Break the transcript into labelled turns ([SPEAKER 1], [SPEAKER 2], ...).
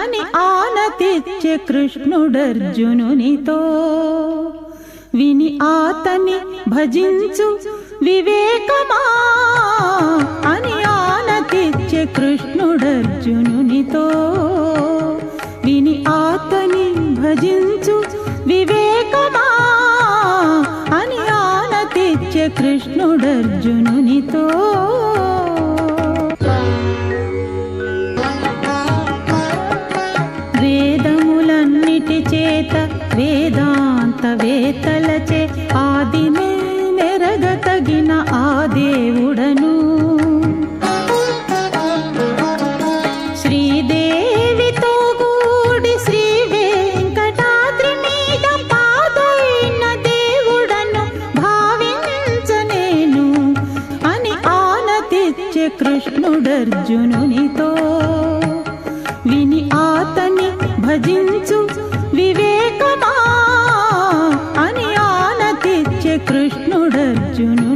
[SPEAKER 1] అని ఆనతిచ్చే కృష్ణుడర్జునునితో. విని ఆతని భజించు వివేకమా అని ఆనతిచ్చే కృష్ణుడర్జునునితో. విని ఆతని భజించు వివేకమా అని ఆనతిచ్చే కృష్ణుడర్జునునితో. వేదములన్నిటి చేత వేదాంత వేతలచే ఆదినే నెరగతగిన ఆ దేవుడను. శ్రీదేవితో కూడి శ్రీ వెంకటాద్రి మీద పాదైన దేవుడను భావించనేను అని ఆనతిచ్చే కృష్ణుడర్జునునితో. విని ఆతని భజించు వివేకమా అని ఆన తెచ్చే కృష్ణుడర్జును.